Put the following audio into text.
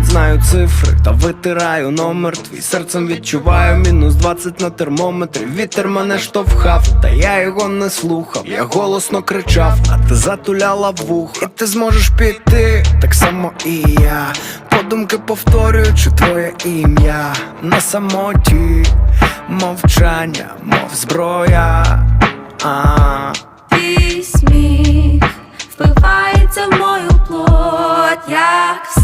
навіть знаю цифри, та витираю номер твій серцем відчуваю мінус 20 на термометрі. Вітер мене штовхав, та я його не слухав, я голосно кричав, а ти затуляла вух, і ти зможеш піти, так само і я. Подумки повторюючи твоє ім'я на самоті, мовчання, мов зброя. А -а. Ти сміх впивається в мою плоть як